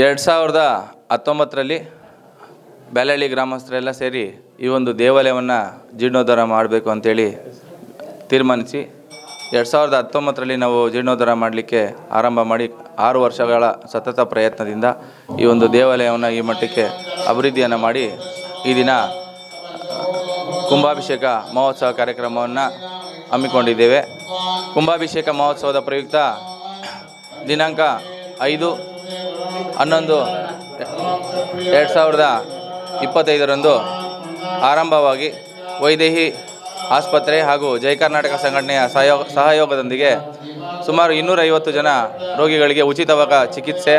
ಎರಡು ಸಾವಿರದ ಹತ್ತೊಂಬತ್ತರಲ್ಲಿ ಬ್ಯಾಲಹಳ್ಳಿ ಗ್ರಾಮಸ್ಥರೆಲ್ಲ ಸೇರಿ ಈ ಒಂದು ದೇವಾಲಯವನ್ನು ಜೀರ್ಣೋದ್ಧಾರ ಮಾಡಬೇಕು ಅಂತೇಳಿ ತೀರ್ಮಾನಿಸಿ ಎರಡು ಸಾವಿರದ ಹತ್ತೊಂಬತ್ತರಲ್ಲಿ ನಾವು ಜೀರ್ಣೋದ್ಧಾರ ಮಾಡಲಿಕ್ಕೆ ಆರಂಭ ಮಾಡಿ ಆರು ವರ್ಷಗಳ ಸತತ ಪ್ರಯತ್ನದಿಂದ ಈ ಒಂದು ದೇವಾಲಯವನ್ನು ಈ ಮಟ್ಟಕ್ಕೆ ಅಭಿವೃದ್ಧಿಯನ್ನು ಮಾಡಿ ಈ ದಿನ ಕುಂಭಾಭಿಷೇಕ ಮಹೋತ್ಸವ ಕಾರ್ಯಕ್ರಮವನ್ನು ಹಮ್ಮಿಕೊಂಡಿದ್ದೇವೆ. ಕುಂಭಾಭಿಷೇಕ ಮಹೋತ್ಸವದ ಪ್ರಯುಕ್ತ ದಿನಾಂಕ ಐದು ಹನ್ನೊಂದು, ಎರಡು ಸಾವಿರದ ಇಪ್ಪತ್ತೈದರಂದು ಆರಂಭವಾಗಿ ವೈದೇಹಿ ಆಸ್ಪತ್ರೆ ಹಾಗೂ ಜೈ ಕರ್ನಾಟಕ ಸಂಘಟನೆಯ ಸಹಯೋಗ ಸಹಯೋಗದೊಂದಿಗೆ ಸುಮಾರು ಇನ್ನೂರೈವತ್ತು ಜನ ರೋಗಿಗಳಿಗೆ ಉಚಿತವಾದ ಚಿಕಿತ್ಸೆ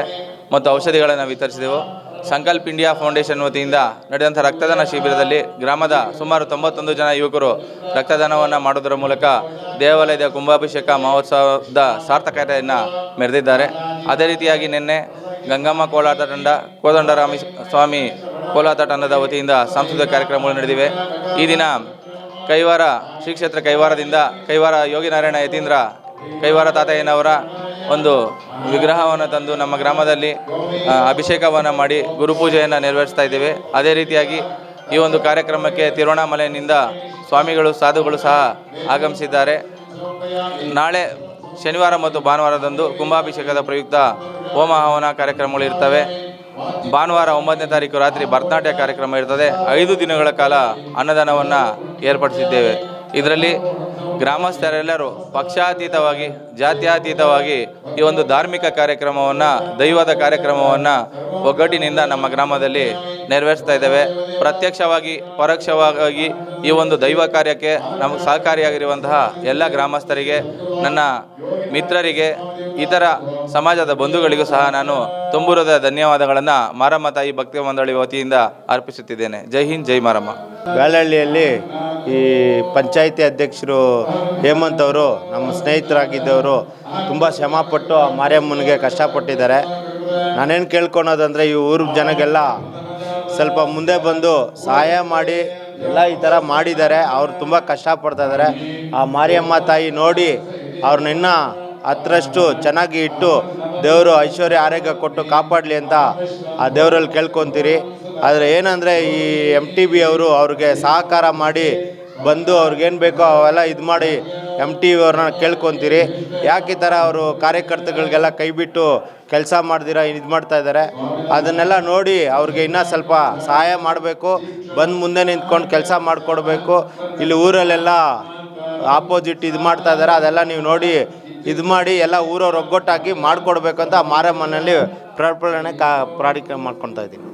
ಮತ್ತು ಔಷಧಿಗಳನ್ನು ವಿತರಿಸಿದೆವು. ಸಂಕಲ್ಪ ಇಂಡಿಯಾ ಫೌಂಡೇಶನ್ ವತಿಯಿಂದ ನಡೆದಂಥ ರಕ್ತದಾನ ಶಿಬಿರದಲ್ಲಿ ಗ್ರಾಮದ ಸುಮಾರು ತೊಂಬತ್ತೊಂದು ಜನ ಯುವಕರು ರಕ್ತದಾನವನ್ನು ಮಾಡೋದರ ಮೂಲಕ ದೇವಾಲಯದ ಕುಂಭಾಭಿಷೇಕ ಮಹೋತ್ಸವದ ಸಾರ್ಥಕತೆಯನ್ನು ಮೆರೆದಿದ್ದಾರೆ. ಅದೇ ರೀತಿಯಾಗಿ ನಿನ್ನೆ ಗಂಗಮ್ಮ ಕೋಲಾಟ ತಂಡ, ಕೋದಂಡರಾಮಿ ಸ್ವಾಮಿ ಕೋಲಾಟ ತಂಡದ ವತಿಯಿಂದ ಸಾಂಸ್ಕೃತಿಕ ಕಾರ್ಯಕ್ರಮಗಳು ನಡೆದಿವೆ. ಈ ದಿನ ಕೈವಾರ ಶ್ರೀಕ್ಷೇತ್ರ ಕೈವಾರದಿಂದ ಕೈವಾರ ಯೋಗಿನಾರಾಯಣ ಯತೀಂದ್ರ ಕೈವಾರ ತಾತಯ್ಯನವರ ಒಂದು ವಿಗ್ರಹವನ್ನು ತಂದು ನಮ್ಮ ಗ್ರಾಮದಲ್ಲಿ ಅಭಿಷೇಕವನ್ನು ಮಾಡಿ ಗುರುಪೂಜೆಯನ್ನು ನೆರವೇರಿಸ್ತಾ ಇದ್ದೇವೆ. ಅದೇ ರೀತಿಯಾಗಿ ಈ ಒಂದು ಕಾರ್ಯಕ್ರಮಕ್ಕೆ ತಿರುವಣಾಮಲೆಯಿಂದ ಸ್ವಾಮಿಗಳು, ಸಾಧುಗಳು ಸಹ ಆಗಮಿಸಿದ್ದಾರೆ. ನಾಳೆ ಶನಿವಾರ ಮತ್ತು ಭಾನುವಾರದಂದು ಕುಂಭಾಭಿಷೇಕದ ಪ್ರಯುಕ್ತ ಹೋಮ ಹವನ ಕಾರ್ಯಕ್ರಮಗಳು ಇರ್ತವೆ. ಭಾನುವಾರ ಒಂಬತ್ತನೇ ತಾರೀಕು ರಾತ್ರಿ ಭರತನಾಟ್ಯ ಕಾರ್ಯಕ್ರಮ ಇರ್ತದೆ. ಐದು ದಿನಗಳ ಕಾಲ ಅನ್ನದಾನವನ್ನು ಏರ್ಪಡಿಸಿದ್ದೇವೆ. ಇದರಲ್ಲಿ ಗ್ರಾಮಸ್ಥರೆಲ್ಲರೂ ಪಕ್ಷಾತೀತವಾಗಿ, ಜಾತ್ಯಾತೀತವಾಗಿ ಈ ಒಂದು ಧಾರ್ಮಿಕ ಕಾರ್ಯಕ್ರಮವನ್ನು, ದೈವದ ಕಾರ್ಯಕ್ರಮವನ್ನು ಒಗ್ಗಟ್ಟಿನಿಂದ ನಮ್ಮ ಗ್ರಾಮದಲ್ಲಿ ನೆರವೇರಿಸ್ತಾ ಇದ್ದೇವೆ. ಪ್ರತ್ಯಕ್ಷವಾಗಿ, ಪರೋಕ್ಷವಾಗಿ ಈ ಒಂದು ದೈವ ಕಾರ್ಯಕ್ಕೆ ನಮಗೆ ಸಹಕಾರಿಯಾಗಿರುವಂತಹ ಎಲ್ಲ ಗ್ರಾಮಸ್ಥರಿಗೆ ನನ್ನ ಮಿತ್ರರಿಗೆ, ಇತರ ಸಮಾಜದ ಬಂಧುಗಳಿಗೂ ಸಹ ನಾನು ತುಂಬುರದ ಧನ್ಯವಾದಗಳನ್ನು ಮಾರಮ್ಮ ತಾಯಿ ಭಕ್ತಿ ಮಂಡಳಿ ವತಿಯಿಂದ ಅರ್ಪಿಸುತ್ತಿದ್ದೇನೆ. ಜೈ ಹಿಂದ್, ಜೈ ಮಾರಮ್ಮ. ಬ್ಯಾಳಹಳ್ಳಿಯಲ್ಲಿ ಈ ಪಂಚಾಯಿತಿ ಅಧ್ಯಕ್ಷರು ಹೇಮಂತ್ ಅವರು, ನಮ್ಮ ಸ್ನೇಹಿತರಾಗಿದ್ದವರು ತುಂಬ ಶ್ರಮಪಟ್ಟು ಆ ಮಾರಿಯಮ್ಮನಿಗೆ ಕಷ್ಟಪಟ್ಟಿದ್ದಾರೆ. ನಾನೇನು ಕೇಳ್ಕೊಳೋದಂದರೆ ಈ ಊರ ಜನಗೆಲ್ಲ ಸ್ವಲ್ಪ ಮುಂದೆ ಬಂದು ಸಹಾಯ ಮಾಡಿ, ಎಲ್ಲ ಈ ಥರ ಮಾಡಿದ್ದಾರೆ. ಅವ್ರು ತುಂಬ ಕಷ್ಟಪಡ್ತಾ ಇದ್ದಾರೆ. ಆ ಮಾರಿಯಮ್ಮ ತಾಯಿ ನೋಡಿ ಅವ್ರನ್ನ ಹತ್ತರಷ್ಟು ಚೆನ್ನಾಗಿ ಇಟ್ಟು ದೇವರು ಐಶ್ವರ್ಯ ಆರೋಗ್ಯ ಕೊಟ್ಟು ಕಾಪಾಡಲಿ ಅಂತ ಆ ದೇವರಲ್ಲಿ ಕೇಳ್ಕೊತೀರಿ. ಆದರೆ ಏನಂದರೆ ಈ ಎಂ ಟಿ ಬಿ ಅವರು ಅವ್ರಿಗೆ ಸಹಕಾರ ಮಾಡಿ ಬಂದು ಅವ್ರಿಗೇನು ಬೇಕೋ ಅವೆಲ್ಲ ಇದು ಮಾಡಿ ಎಂ ಟಿ ಅವ್ರನ್ನ ಕೇಳ್ಕೊತೀರಿ. ಯಾಕೆ ಈ ಥರ ಅವರು ಕಾರ್ಯಕರ್ತಗಳಿಗೆಲ್ಲ ಕೈಬಿಟ್ಟು ಕೆಲಸ ಮಾಡ್ದಿರ, ಇದು ಮಾಡ್ತಾ ಇದ್ದಾರೆ ಅದನ್ನೆಲ್ಲ ನೋಡಿ ಅವ್ರಿಗೆ ಇನ್ನೂ ಸ್ವಲ್ಪ ಸಹಾಯ ಮಾಡಬೇಕು. ಬಂದು ಮುಂದೆ ನಿಂತ್ಕೊಂಡು ಕೆಲಸ ಮಾಡಿಕೊಡ್ಬೇಕು. ಇಲ್ಲಿ ಊರಲ್ಲೆಲ್ಲ ಆಪೋಸಿಟ್ ಇದು ಮಾಡ್ತಾ ಇದ್ದಾರೆ ಅದೆಲ್ಲ ನೀವು ನೋಡಿ ಇದು ಮಾಡಿ ಎಲ್ಲ ಊರವ್ರು ಒಗ್ಗಟ್ಟಾಕಿ ಮಾಡಿಕೊಡ್ಬೇಕಂತ ಆ ಮಾರಮ್ಮನಲ್ಲಿ ಪ್ರಾರ್ಪಣೆ ಕಾ ಪ್ರಾಡಿಕ್ರಮ ಮಾಡ್ಕೊತಾ ಇದ್ದೀನಿ